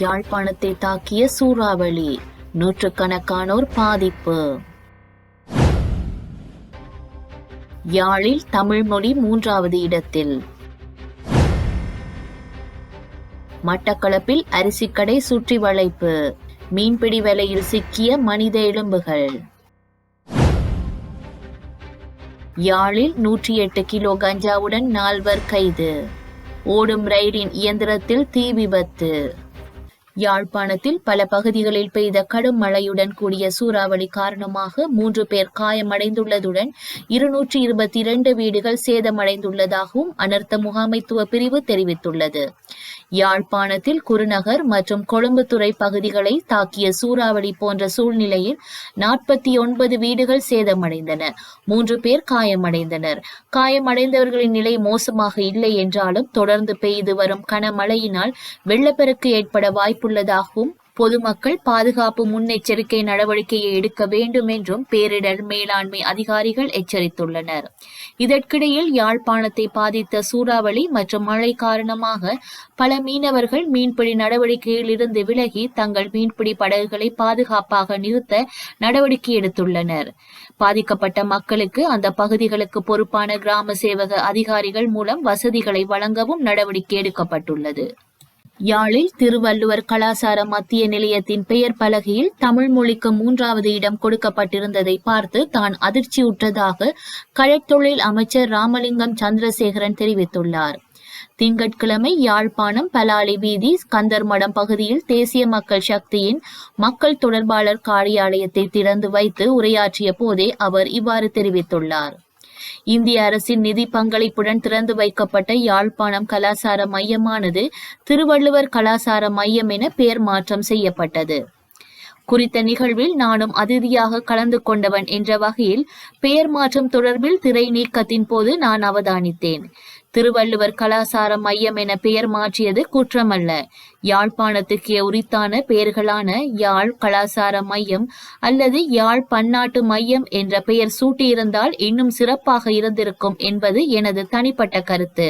யாழ்ப்பாணத்தை தாக்கிய சூறாவளி. நூற்றுக்கணக்கானோர் பாதிப்பு. யாழில் தமிழ் மொழி மூன்றாவது இடத்தில். மட்டக்களப்பில் அரிசிக்கடை சுற்றி வளைப்பு. மீன்பிடி வலையில் சிக்கிய மனித எலும்புகள். யாழில் நூற்றி எட்டு கிலோ கஞ்சாவுடன் நால்வர் கைது. ஓடும் ரயிலின் இயந்திரத்தில் தீ விபத்து. யாழ்ப்பாணத்தில் பல பகுதிகளில் பெய்த கடும் மழையுடன் கூடிய சூறாவளி காரணமாக மூன்று பேர் காயமடைந்துள்ளதுடன் இருநூற்றி இருபத்தி இரண்டு வீடுகள் சேதமடைந்துள்ளதாகவும் அனர்த்த முகாமைத்துவ பிரிவு தெரிவித்துள்ளது. யாழ்ப்பாணத்தில் குருநகர் மற்றும் கொழும்புத்துறை பகுதிகளை தாக்கிய சூறாவளி போன்ற சூழ்நிலையில் நாற்பத்தி ஒன்பது வீடுகள் சேதமடைந்தன. மூன்று பேர் காயமடைந்தனர். காயமடைந்தவர்களின் நிலை மோசமாக இல்லை என்றாலும் தொடர்ந்து பெய்து வரும் கனமழையினால் வெள்ளப்பெருக்கு ஏற்பட வாய்ப்பு வாய்ப்புள்ளதாகவும் பொதுமக்கள் பாதுகாப்பு முன்னெச்சரிக்கை நடவடிக்கையை எடுக்க வேண்டும் என்றும் பேரிடர் மேலாண்மை அதிகாரிகள் எச்சரித்துள்ளனர். இதற்கிடையில் யாழ்ப்பாணத்தை பாதித்த சூறாவளி மற்றும் மழை காரணமாக பல மீனவர்கள் மீன்பிடி நடவடிக்கையில் இருந்து விலகி தங்கள் மீன்பிடி படகுகளை பாதுகாப்பாக நிறுத்த நடவடிக்கை எடுத்துள்ளனர். பாதிக்கப்பட்ட மக்களுக்கு அந்த பகுதிகளுக்கு பொறுப்பான கிராம சேவக அதிகாரிகள் மூலம் வசதிகளை வழங்கவும் நடவடிக்கை எடுக்கப்பட்டுள்ளது. யாழில் திருவள்ளுவர் கலாசார மத்திய நிலையத்தின் பெயர் பலகையில் தமிழ் மொழிக்கு மூன்றாவது இடம் கொடுக்கப்பட்டிருந்ததை பார்த்து தான் அதிர்ச்சியுற்றதாக கழத்தொழில் அமைச்சர் ராமலிங்கம் சந்திரசேகரன் தெரிவித்துள்ளார். திங்கட்கிழமை யாழ்ப்பாணம் பலாலி வீதி கந்தர்மடம் பகுதியில் தேசிய மக்கள் சக்தியின் மக்கள் தொடர்பாளர் காரியாலயத்தை திறந்து வைத்து உரையாற்றிய போதே அவர் இவ்வாறு தெரிவித்துள்ளார். இந்திய அரசின் நிதி பங்களிப்புடன் திறந்து வைக்கப்பட்ட யாழ்ப்பாணம் கலாசார மையமானது திருவள்ளுவர் கலாசார மையம் என பெயர் மாற்றம் செய்யப்பட்டது. குறித்த நிகழ்வில் நானும் அதிதியாக கலந்து கொண்டவன் என்ற வகையில் பெயர் மாற்றம் தொடர்பில் திரை நீக்கத்தின் போது நான் அவதானித்தேன். திருவள்ளுவர் கலாசார மையம் என பெயர் மாற்றியது குற்றமல்ல. யாழ்ப்பாணத்துக்கு உரித்தான பெயர்களான யாழ் கலாசார மையம் அல்லது யாழ் பன்னாட்டு மையம் என்ற பெயர் சூட்டியிருந்தால் இன்னும் சிறப்பாக இருந்திருக்கும் என்பது எனது தனிப்பட்ட கருத்து.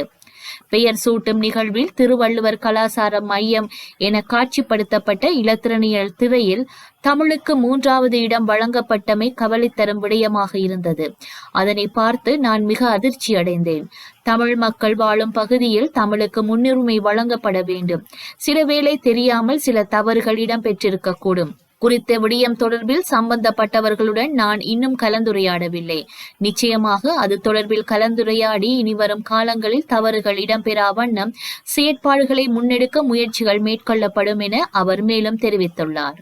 பெயர் சூட்டும் நிகழ்வில் திருவள்ளுவர் கலாசார மையம் என காட்சிப்படுத்தப்பட்ட இலத்திரனியல் திரையில் தமிழுக்கு மூன்றாவது இடம் வழங்கப்பட்டமை கவலை தரும் விடயமாக இருந்தது. அதனை பார்த்து நான் மிக அதிர்ச்சி அடைந்தேன். தமிழ் மக்கள் வாழும் பகுதியில் தமிழுக்கு முன்னுரிமை வழங்கப்பட வேண்டும். சில வேளை தெரியாமல் சில தவறுகள் இடம்பெற்றிருக்கக்கூடும். குறித்த விடயம் தொடர்பில் சம்பந்தப்பட்டவர்களுடன் நான் இன்னும் கலந்துரையாடவில்லை. நிச்சயமாக அது தொடர்பில் கலந்துரையாடி இனிவரும் காலங்களில் தவறுகள் இடம்பெறா வண்ணம் செயற்பாடுகளை முன்னெடுக்க முயற்சிகள் மேற்கொள்ளப்படும் என அவர் மேலும் தெரிவித்துள்ளார்.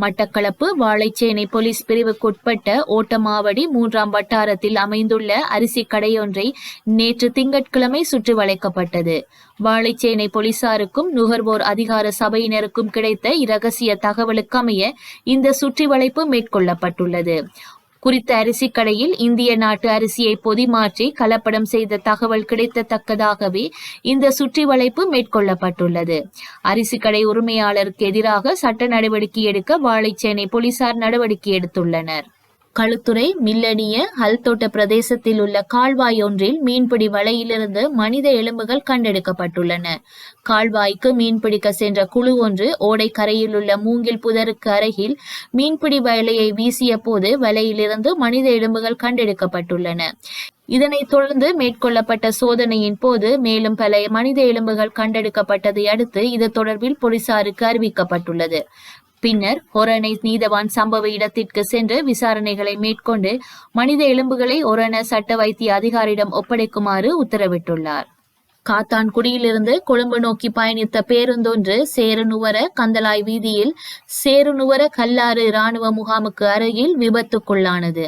மட்டக்களப்பு வாழைச்சேனை போலீஸ் பிரிவுக்குட்பட்ட ஓட்டமாவடி மூன்றாம் வட்டாரத்தில் அமைந்துள்ள அரிசி கடையொன்றை நேற்று திங்கட்கிழமை சுற்றி வளைக்கப்பட்டது. வாழைச்சேனை போலீசாருக்கும் நுகர்வோர் அதிகார சபையினருக்கும் கிடைத்த இரகசிய தகவலுக்கமைய இந்த சுற்றி வளைப்பு மேற்கொள்ளப்பட்டுள்ளது. குறித்த அரிசி கடையில் இந்திய நாட்டு அரிசியை பொதி மாற்றி கலப்படம் செய்த தகவல் கிடைத்தத்தக்கதாகவே இந்த சுற்றி வளைப்பு மேற்கொள்ளப்பட்டுள்ளது. அரிசி கடை உரிமையாளருக்கு எதிராக சட்ட நடவடிக்கை எடுக்க வாழைச்சேனை போலீசார் நடவடிக்கை எடுத்துள்ளனர். களுத்துறை மில்லனிய ஹல்தோட்ட பிரதேசத்தில் உள்ள கால்வாய் ஒன்றில் மீன்பிடி வலையிலிருந்து மனித எலும்புகள் கண்டெடுக்கப்பட்டுள்ளன. கால்வாய்க்கு மீன்பிடிக்க சென்ற குழு ஒன்று ஓடை கரையில் உள்ள மூங்கில் புதருக்கு அருகில் மீன்பிடி வலையை வீசிய போது வலையிலிருந்து மனித எலும்புகள் கண்டெடுக்கப்பட்டுள்ளன. இதனைத் தொடர்ந்து மேற்கொள்ளப்பட்ட சோதனையின் போது மேலும் பல மனித எலும்புகள் கண்டெடுக்கப்பட்டதை அடுத்து இது தொடர்பில் போலீசாருக்கு அறிவிக்கப்பட்டுள்ளது. பின்னர் ஒரணை நீதவான் சம்பவ இடத்திற்கு சென்று விசாரணைகளை மேற்கொண்டு மனித எலும்புகளை ஒரண சட்ட வைத்திய அதிகாரியிடம் ஒப்படைக்குமாறு உத்தரவிட்டுள்ளார். காத்தான்குடியிலிருந்து கொழும்பு நோக்கி பயணித்த பேருந்தொன்று சேருநுவர கந்தலாய் வீதியில் சேருநுவர கல்லாறு இராணுவ முகாமுக்கு அருகில் விபத்துக்குள்ளானது.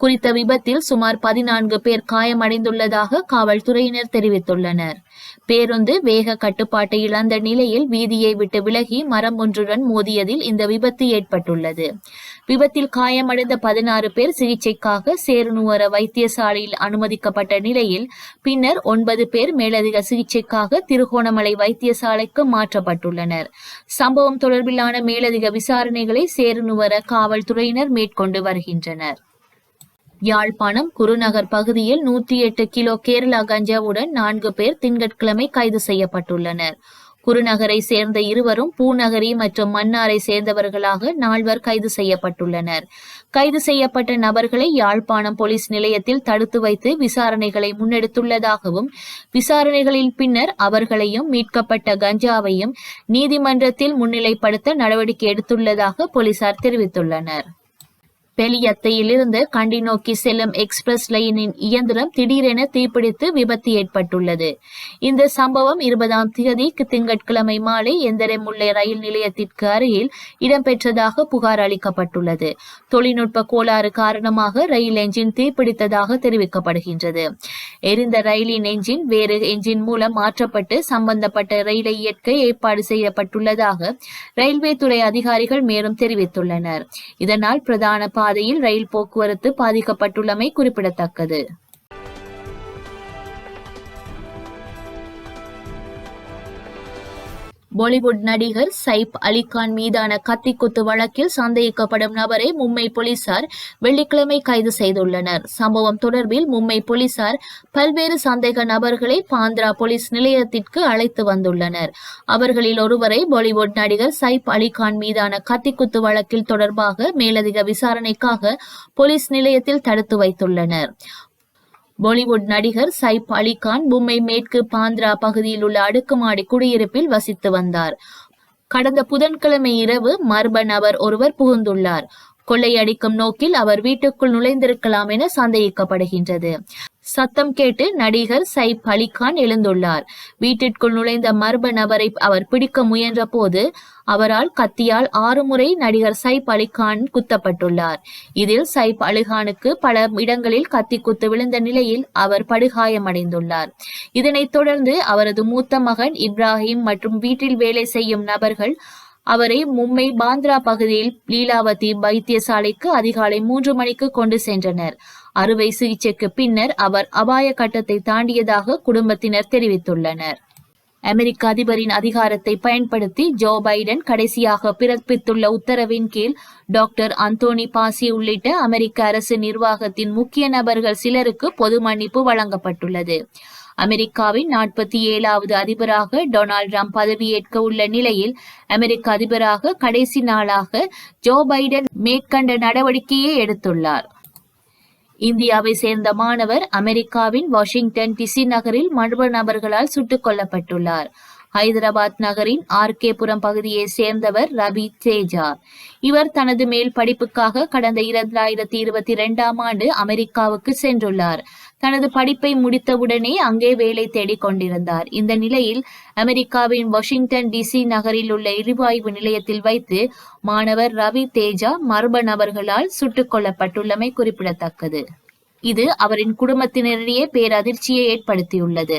குறித்த விபத்தில் சுமார் பதினான்கு பேர் காயமடைந்துள்ளதாக காவல்துறையினர் தெரிவித்துள்ளனர். பேருந்து வேக கட்டுப்பாட்டை இழந்த நிலையில் வீதியை விட்டு விலகி மரம் ஒன்றுடன் மோதியதில் இந்த விபத்து ஏற்பட்டுள்ளது. விபத்தில் காயமடைந்த பதினாறு பேர் சிகிச்சைக்காக சேருநுவர வைத்தியசாலையில் அனுமதிக்கப்பட்ட நிலையில் பின்னர் ஒன்பது பேர் மேலதிக சிகிச்சைக்காக திருகோணமலை வைத்தியசாலைக்கு மாற்றப்பட்டுள்ளனர். சம்பவம் தொடர்பிலான மேலதிக விசாரணைகளை சேருநுவர காவல்துறையினர் மேற்கொண்டு வருகின்றனர். யாழ்ப்பாணம் குருநகர் பகுதியில் நூற்றி எட்டு கிலோ கேரளா கஞ்சாவுடன் நான்கு பேர் திங்கட்கிழமை கைது செய்யப்பட்டுள்ளனர். குருநகரை சேர்ந்த இருவரும் பூநகரி மற்றும் மன்னாரை சேர்ந்தவர்களாக நால்வர் கைது செய்யப்பட்டுள்ளனர். கைது செய்யப்பட்ட நபர்களை யாழ்ப்பாணம் போலீஸ் நிலையத்தில் தடுத்து வைத்து விசாரணைகளை முன்னெடுத்துள்ளதாகவும் விசாரணைகளின் பின்னர் அவர்களையும் மீட்கப்பட்ட கஞ்சாவையும் நீதிமன்றத்தில் முன்னிலைப்படுத்த நடவடிக்கை எடுத்துள்ளதாக போலீசார் தெரிவித்துள்ளனர். பெலியத்தையிலிருந்து கண்டி நோக்கி செல்லும் எக்ஸ்பிரஸ் லைனின் இயந்திரம் திடீரென தீப்பிடித்து விபத்து ஏற்பட்டுள்ளது. இந்த சம்பவம் இருபதாம் தேதி திங்கட்கிழமை மாலை எந்திரமுல்லை ரயில் நிலையத்திற்கு அருகில் இடம்பெற்றதாக புகார் அளிக்கப்பட்டுள்ளது. தொழில்நுட்ப கோளாறு காரணமாக ரயில் என்ஜின் தீப்பிடித்ததாக தெரிவிக்கப்படுகின்றது. எரிந்த ரயிலின் என்ஜின் வேறு என்ஜின் மூலம் மாற்றப்பட்டு சம்பந்தப்பட்ட ரயிலை இயக்க ஏற்பாடு செய்யப்பட்டுள்ளதாக ரயில்வே துறை அதிகாரிகள் மேலும் தெரிவித்துள்ளனர். இதனால் பிரதான பாதையில் ரயில் போக்குவரத்து பாதிக்கப்பட்டுள்ளமை குறிப்பிடத்தக்கது. பாலிவுட் நடிகர் சைப் அலிகான் மீதான கத்திக்குத்து வழக்கில் சந்தேகிக்கப்படும் நபரை மும்பை போலீசார் வெள்ளிக்கிழமை கைது செய்துள்ளனர். சம்பவம் தொடர்பில் மும்பை போலீசார் பல்வேறு சந்தேக நபர்களை பாந்திரா போலீஸ் நிலையத்திற்கு அழைத்து வந்துள்ளனர். அவர்களில் ஒருவரை பாலிவுட் நடிகர் சைப் அலிகான் மீதான கத்திக்குத்து வழக்கில் தொடர்பாக மேலதிக விசாரணைக்காக போலீஸ் நிலையத்தில் தடுத்து வைத்துள்ளனர். பாலிவுட் நடிகர் சைப் அலிகான் மும்பை மேற்கு பாந்திரா பகுதியில் உள்ள அடுக்குமாடி குடியிருப்பில் வசித்து வந்தார். கடந்த புதன்கிழமை இரவு மர்ம நபர் ஒருவர் புகுந்துள்ளார். கொள்ளையடிக்கும் நோக்கில் அவர் வீட்டுக்குள் நுழைந்திருக்கலாம் என சந்தேகிக்கப்படுகின்றது. சத்தம் கேட்டு நடிகர் சைப் அலிகான் எழுந்துள்ளார். வீட்டிற்குள் நுழைந்த மர்ம நபரை அவர் பிடிக்க முயன்ற போது அவரால் கத்தியால் ஆறு முறை நடிகர் சைப் அலிகான் குத்தப்பட்டுள்ளார். இதில் சைப் அலிகானுக்கு பல இடங்களில் கத்தி குத்து விழுந்த நிலையில் அவர் படுகாயமடைந்துள்ளார். இதனைத் தொடர்ந்து அவரது மூத்த மகன் இப்ராஹிம் மற்றும் வீட்டில் வேலை செய்யும் நபர்கள் அவரை மும்பை பாந்திரா பகுதியில் லீலாவதி வைத்தியசாலைக்கு அதிகாலை மூன்று மணிக்கு கொண்டு சென்றனர். அறுவை சிகிச்சைக்கு பின்னர் அவர் அபாய கட்டத்தை தாண்டியதாக குடும்பத்தினர் தெரிவித்துள்ளனர். அமெரிக்க அதிபரின் அதிகாரத்தை பயன்படுத்தி ஜோ பைடன் கடைசியாக பிறப்பித்துள்ள உத்தரவின் கீழ் டாக்டர் அந்தோனி பாசி உள்ளிட்ட அமெரிக்க அரசு நிர்வாகத்தின் முக்கிய நபர்கள் சிலருக்கு பொது மன்னிப்பு வழங்கப்பட்டுள்ளது. அமெரிக்காவின் நாற்பத்தி ஏழாவது அதிபராக டொனால்ட் ட்ரம்ப் பதவியேற்க உள்ள நிலையில் அமெரிக்க அதிபராக கடைசி நாளாக ஜோ பைடன் மேற்கண்ட நடவடிக்கையை எடுத்துள்ளார். இந்தியாவை சேர்ந்த மாணவர் அமெரிக்காவின் வாஷிங்டன் டிசி நகரில் மர்ம நபர்களால் சுட்டுக் கொல்லப்பட்டுள்ளார். ஹைதராபாத் நகரின் ஆர்கேபுரம் பகுதியை சேர்ந்தவர் ரவி தேஜா. இவர் தனது மேல் படிப்புக்காக கடந்த இரண்டாயிரத்தி இருபத்தி இரண்டாம் ஆண்டு அமெரிக்காவுக்கு சென்றுள்ளார். தனது படிப்பை முடித்தவுடனே அங்கே வேலை தேடிக் கொண்டிருந்தார். இந்த நிலையில் அமெரிக்காவின் வாஷிங்டன் டிசி நகரில் உள்ள எரிவாயு நிலையத்தில் வைத்து மாணவர் ரவி தேஜா மர்ம நபர்களால் சுட்டுக் கொல்லப்பட்டுள்ளமை குறிப்பிடத்தக்கது. இது அவரின் குடும்பத்தினரிடையே பேரதிர்ச்சியை ஏற்படுத்தியுள்ளது.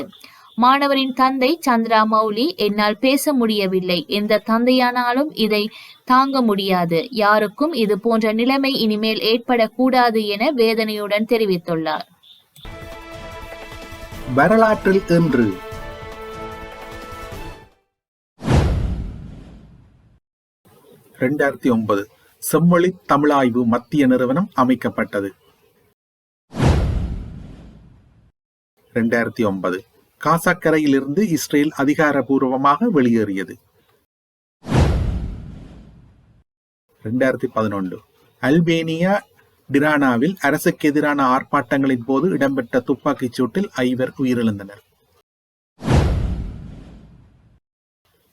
மாணவரின் தந்தை சந்திரா மௌலி என்னால் பேச முடியவில்லை. எந்த தந்தையானாலும் இதை தாங்க முடியாது. யாருக்கும் இது போன்ற நிலைமை இனிமேல் ஏற்படக்கூடாது என வேதனையுடன் தெரிவித்துள்ளார். வரலாற்றில் இன்று. இரண்டாயிரத்தி ஒன்பது செம்மொழி தமிழாய்வு மத்திய நிறுவனம் அமைக்கப்பட்டது. ரெண்டாயிரத்தி ஒன்பது காசாக்கரையிலிருந்து இஸ்ரேல் அதிகாரபூர்வமாக வெளியேறியது. ரெண்டாயிரத்தி பதினொன்று அல்பேனியா டிரானாவில் அரசுக்கு எதிரான ஆர்ப்பாட்டங்களின் போது இடம்பெற்ற துப்பாக்கிச் சூட்டில் ஐவர் உயிரிழந்தனர்.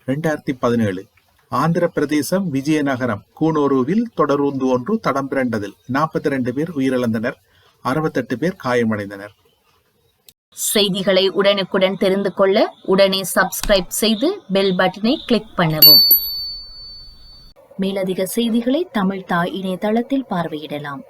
இரண்டாயிரத்தி பதினேழு ஆந்திர பிரதேசம் விஜயநகரம் கூனோருவில் தொடரூந்து ஒன்று தடம் பிறண்டதில் நாற்பத்தி ரெண்டு பேர் உயிரிழந்தனர் அறுபத்தெட்டு பேர் காயமடைந்தனர். செய்திகளை உடனுக்குடன் தெரிந்து கொள்ள உடனே சப்ஸ்கிரைப் செய்து பெல் பட்டனை கிளிக் பண்ணவும். மேலதிக செய்திகளை தமிழ் தாய் இணையதளத்தில் பார்வையிடலாம்.